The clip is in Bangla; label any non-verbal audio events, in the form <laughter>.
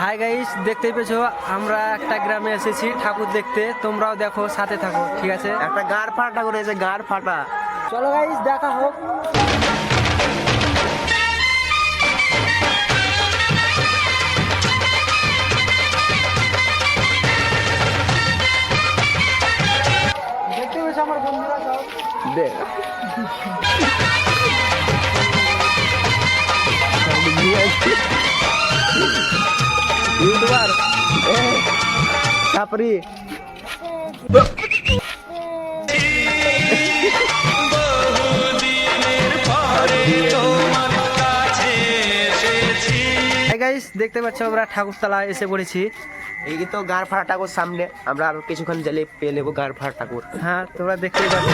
হাই গাইস দেখতেই পেছো আমরা একটা গ্রামে এসেছি ঠাকুর দেখতে। তোমরাও দেখো সাথে থাকো ঠিক আছে? একটা গাড় ফাটা করেছে গাড় ফাটা। চলো গাইস দেখা হোক। দেখতে আমার বন্ধুরা সব? দেখ। <laughs> ইউটিউবার। তারপরে গাইস দেখতে পাচ্ছ আমরা ঠাকুরতলা এসে পড়েছি। এই তো গাড় ফাটা ঠাকুর সামনে। আমরা আর কিছুক্ষণ গেলে পেয়ে নেব গাড় ফাটা ঠাকুর। হ্যাঁ তোমরা দেখতেই পাচ্ছ।